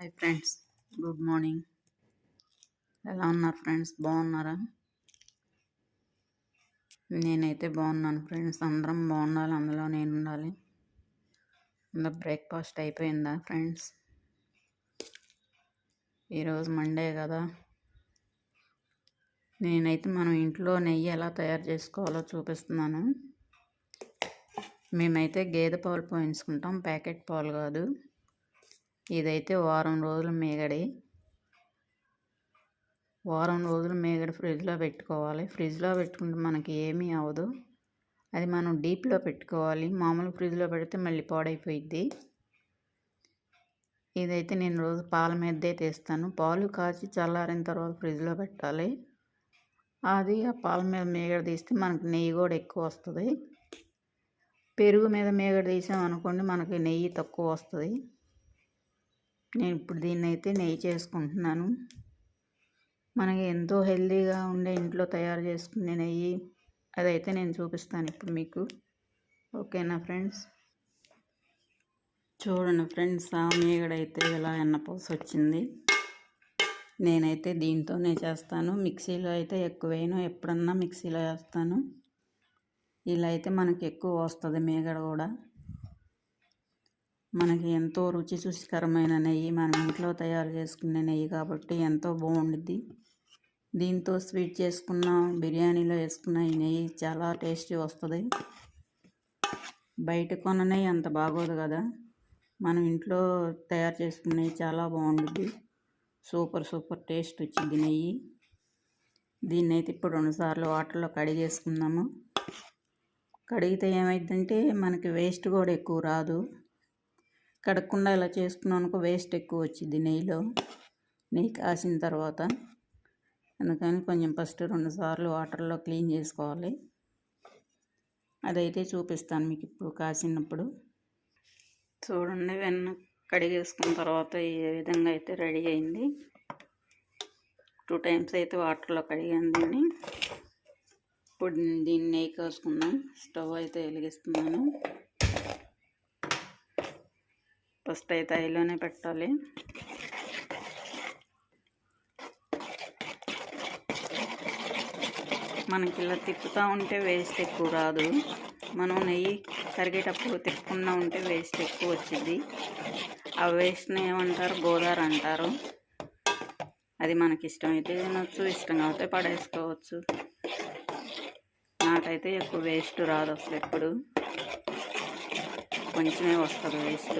Hi friends good morning. ఎలా ఉన్నారు friends? బాగున్నారా? నేనైతే బాగున్నాను ఫ్రెండ్స్ అందరం బాగుండాలి అందులో నేను ఉండాలి ఇంకా బ్రేక్ఫాస్ట్ అయిపోయిందా ఫ్రెండ్స్? ఈరోజు మండే కదా. నేనైతే మనం ఇంట్లో నెయ్యి ఎలా తయారు చేసుకోవాలో చూపిస్తున్నాను. మేమైతే గేదె పాలు పోయించుకుంటాం ప్యాకెట్ పాలు కాదు. ఇదైతే వారం రోజులు మేగడి. వారం రోజులు మేగడి ఫ్రిడ్జ్లో పెట్టుకోవాలి. ఫ్రిడ్జ్లో పెట్టుకుంటే మనకి ఏమీ అవ్వదు. అది మనం డీప్లో పెట్టుకోవాలి. మామూలు ఫ్రిడ్జ్లో పెడితే మళ్ళీ పాడైపోయిద్ది. ఇదైతే నేను రోజు పాల మీదే తీస్తాను. పాలు కాచి చల్లారిన తర్వాత ఫ్రిడ్జ్లో పెట్టాలి. అది ఆ పాల మీద మేగడ తీస్తే మనకి నెయ్యి కూడా ఎక్కువ వస్తుంది. పెరుగు మీద మేగడ తీసాం అనుకోండి మనకి నెయ్యి తక్కువ వస్తుంది. నేను ఇప్పుడు దీన్ని అయితే నెయ్యి చేసుకుంటున్నాను. మనకి ఎంతో హెల్తీగా ఉండే ఇంట్లో తయారు చేసుకునే నెయ్యి అదైతే నేను చూపిస్తాను ఇప్పుడు మీకు. ఓకేనా ఫ్రెండ్స్? చూడండి ఫ్రెండ్స్ ఆమెగడైతే మీగడైతే ఇలా ఎన్నపోసి వచ్చింది నేనైతే దీంతోనే చేస్తాను. మిక్సీలో అయితే ఎక్కువ ఎప్పుడన్నా మిక్సీలో వేస్తాను. ఇలా అయితే మనకి ఎక్కువ వస్తుంది మేగడ కూడా. మనకి ఎంతో రుచి రుచికరమైన నెయ్యి మనం ఇంట్లో తయారు చేసుకునే నెయ్యి కాబట్టి ఎంతో బాగుండిద్ది. దీంతో స్వీట్ చేసుకున్న బిర్యానీలో వేసుకున్న ఈ నెయ్యి చాలా టేస్టీ వస్తుంది. బయట కొన్న నెయ్యి అంత బాగోదు కదా. మనం ఇంట్లో తయారు చేసుకున్న చాలా బాగుండుద్ది. సూపర్ సూపర్ టేస్ట్ వచ్చింది నెయ్యి. దీన్ని అయితే ఇప్పుడు రెండుసార్లు వాటర్లో కడిగేసుకుందాము కడిగితే ఏమైందంటే మనకి వేస్ట్ కూడా ఎక్కువ రాదు. కడగకుండా ఇలా చేసుకున్నాను అనుకో వేస్ట్ ఎక్కువ వచ్చింది నెయ్యిలో. నెయ్యి కాసిన తర్వాత అందుకని కొంచెం ఫస్ట్ రెండు సార్లు వాటర్లో క్లీన్ చేసుకోవాలి. అదైతే చూపిస్తాను మీకు ఇప్పుడు కాసినప్పుడు. చూడండి వెన్న కడిగేసుకున్న తర్వాత ఏ విధంగా అయితే రెడీ అయింది. టూ టైమ్స్ అయితే వాటర్లో కడిగాను దీన్ని. ఇప్పుడు దీన్ని నెయ్యి కాసుకుందాం. స్టవ్ అయితే వెలిగిస్తున్నాను. ఫస్ట్ అయితే ఐలోనే పెట్టాలి. మనకి ఇలా తిప్పుతూ ఉంటే వేస్ట్ ఎక్కువ రాదు. మనం నెయ్యి కరిగేటప్పుడు తిప్పకుండా ఉంటే వేస్ట్ ఎక్కువ వచ్చింది ఆ వేస్ట్ని ఏమంటారు? గోదావరి అంటారు. అది మనకి ఇష్టం అయితే తినొచ్చు ఇష్టం కాకపోతే పడేసుకోవచ్చు. నాకైతే ఎక్కువ వేస్ట్ రాదు అసలు ఎప్పుడు. కొంచెమే వస్తుంది వేస్ట్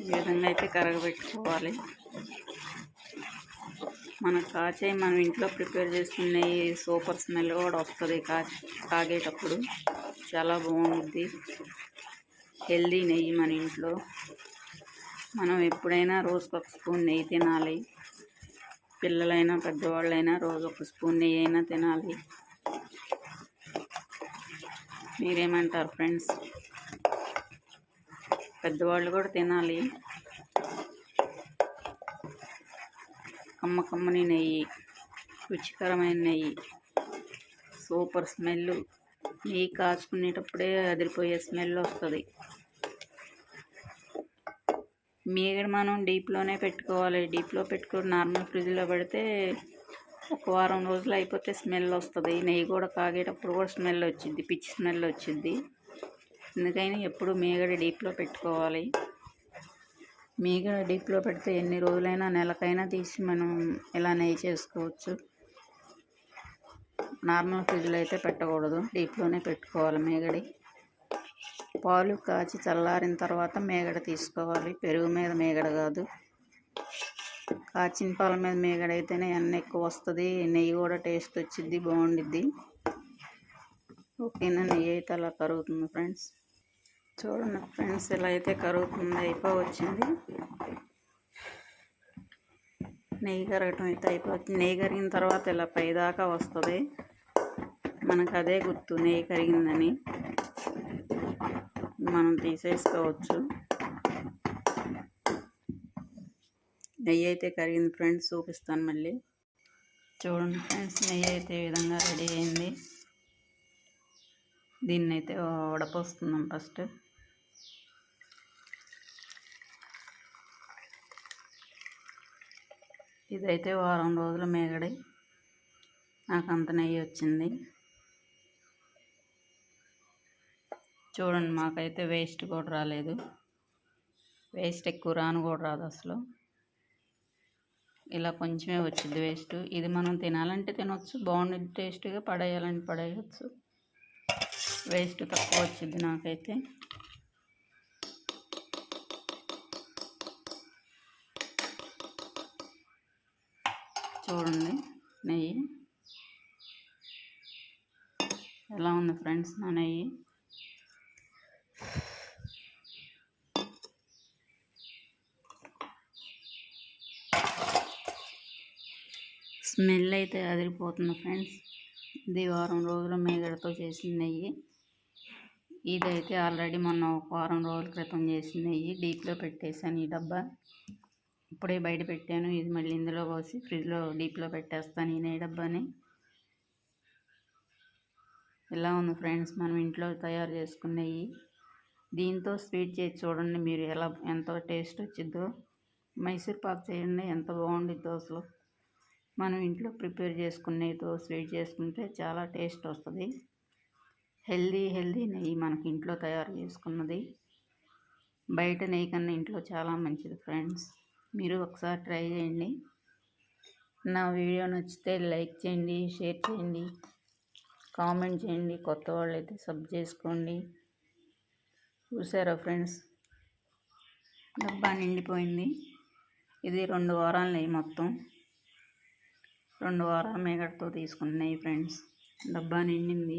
ఈ విధంగా అయితే కరగబెట్టుకోవాలి. మన కాచే మనం ఇంట్లో ప్రిపేర్ చేసుకునే సూపర్ స్మెల్ కూడా వస్తుంది కా కాగేటప్పుడు చాలా బాగుంటుంది హెల్దీ నెయ్యి మన ఇంట్లో. మనం ఎప్పుడైనా రోజుకు ఒక స్పూన్ నెయ్యి తినాలి. పిల్లలైనా పెద్దవాళ్ళైనా రోజు ఒక స్పూన్ నెయ్యి అయినా తినాలి. మీరేమంటారు ఫ్రెండ్స్? పెద్దవాళ్ళు కూడా తినాలి. కమ్మ కమ్మని నెయ్యి రుచికరమైన నెయ్యి సూపర్ స్మెల్ నెయ్యి కాచుకునేటప్పుడే అదిరిపోయే స్మెల్ వస్తుంది. మీగడ మనం డీప్లోనే పెట్టుకోవాలి. డీప్లో పెట్టుకుని నార్మల్ ఫ్రిడ్జ్లో పెడితే ఒక వారం రోజులు అయిపోతే స్మెల్ వస్తుంది. నెయ్యి కూడా కాగేటప్పుడు కూడా స్మెల్ వచ్చింది పిచ్చి స్మెల్ వచ్చింది అందుకని ఎప్పుడు మీగడ డీప్లో పెట్టుకోవాలి. మీగడ డీప్లో పెడితే ఎన్ని రోజులైనా నెలకైనా తీసి మనం ఇలా నెయ్యి చేసుకోవచ్చు. నార్మల్ ఫ్రిడ్జ్లో అయితే పెట్టకూడదు. డీప్లోనే పెట్టుకోవాలి మేగడి. పాలు కాచి చల్లారిన తర్వాత మేగడ తీసుకోవాలి. పెరుగు మీద మేగడ కాదు. కాచిన పాల మీద మేగడ ఎన్న ఎక్కువ వస్తుంది. నెయ్యి కూడా టేస్ట్ వచ్చింది బాగుండిద్ది. ఓకేనా నెయ్యి అయితే అలా కరుగుతుంది ఫ్రెండ్స్. చూడండి ఫ్రెండ్స్ ఇలా అయితే కరుగుతుంది అయిపో వచ్చింది నెయ్యి కరగటం అయితే అయిపోతుంది నెయ్యి కరిగిన తర్వాత ఇలా పైదాకా వస్తుంది. మనకు అదే గుర్తు నెయ్యి కరిగిందని. మనం తీసేసుకోవచ్చు. నెయ్యి అయితే కరిగింది ఫ్రెండ్స్ చూపిస్తాను మళ్ళీ. చూడండి ఫ్రెండ్స్ నెయ్యి అయితే ఈ విధంగా రెడీ అయింది. దీన్ని అయితే వడపోస్తున్నాం ఫస్ట్. ఇదైతే వారం రోజులు మేగడి. నాకు అంత నెయ్యి వచ్చింది. చూడండి మాకైతే వేస్ట్ కూడా రాలేదు. వేస్ట్ ఎక్కువ రాను కూడా రాదు అసలు. ఇలా కొంచెమే వచ్చింది వేస్ట్. ఇది మనం తినాలంటే తినొచ్చు బాగుండేది టేస్ట్గా పడేయాలంటే పడేయచ్చు. వేస్ట్ తక్కువ వచ్చింది నాకైతే. చూడండి నెయ్యి. ఎలా ఉంది ఫ్రెండ్స్ నా నెయ్యి? స్మెల్ అయితే అదిరిపోతుంది ఫ్రెండ్స్. ఇది వారం రోజులు మేగడతో చేసిన నెయ్యి. ఇదైతే ఆల్రెడీ మొన్న ఒక వారం రోజుల క్రితం చేసిన నెయ్యి. డీప్లో పెట్టేశాను ఈ డబ్బా. ఇప్పుడే బయట పెట్టాను. ఇది మళ్ళీ ఇందులో పోసి ఫ్రిడ్జ్లో డీప్లో పెట్టేస్తాను ఈ నెయ్యి డబ్బాని. ఇలా ఉంది ఫ్రెండ్స్? మనం ఇంట్లో తయారు చేసుకునేవి దీంతో స్వీట్ చేసి చూడండి మీరు ఎలా ఎంత టేస్ట్ వచ్చిద్దో. మైసూర్ పాక్ చేయండి ఎంత బాగుండిద్దో అసలు. మనం ఇంట్లో ప్రిపేర్ చేసుకునేతో స్వీట్ చేసుకుంటే చాలా టేస్ట్ వస్తుంది. హెల్దీ హెల్దీ నెయ్యి మనకి ఇంట్లో తయారు చేసుకున్నది. బయట నెయ్యి కన్నా ఇంట్లో చాలా మంచిది ఫ్రెండ్స్. మీరు ఒకసారి ట్రై చేయండి. నా వీడియో నచ్చితే లైక్ చేయండి షేర్ చేయండి కామెంట్ చేయండి. కొత్త వాళ్ళు అయితే సబ్ చేసుకోండి. చూసారా ఫ్రెండ్స్? డబ్బా నిండిపోయింది. ఇది రెండు వారాలు నెయ్యి మొత్తం. రెండు వారాల మేగడతో తీసుకున్నాయి ఫ్రెండ్స్. డబ్బా నిండింది.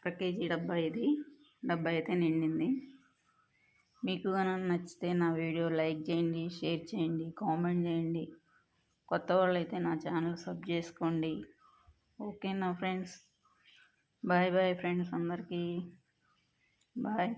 అర కేజీ డబ్బా ఇది. డబ్బా అయితే నిండింది. మీకు కనుక నచ్చితే నా వీడియో లైక్ చేయండి షేర్ చేయండి కామెంట్ చేయండి. కొత్త వాళ్ళు అయితే నా ఛానల్ సబ్ చేసుకోండి. ఓకే నా ఫ్రెండ్స్? బాయ్ బాయ్ ఫ్రెండ్స్ అందరికీ. బాయ్.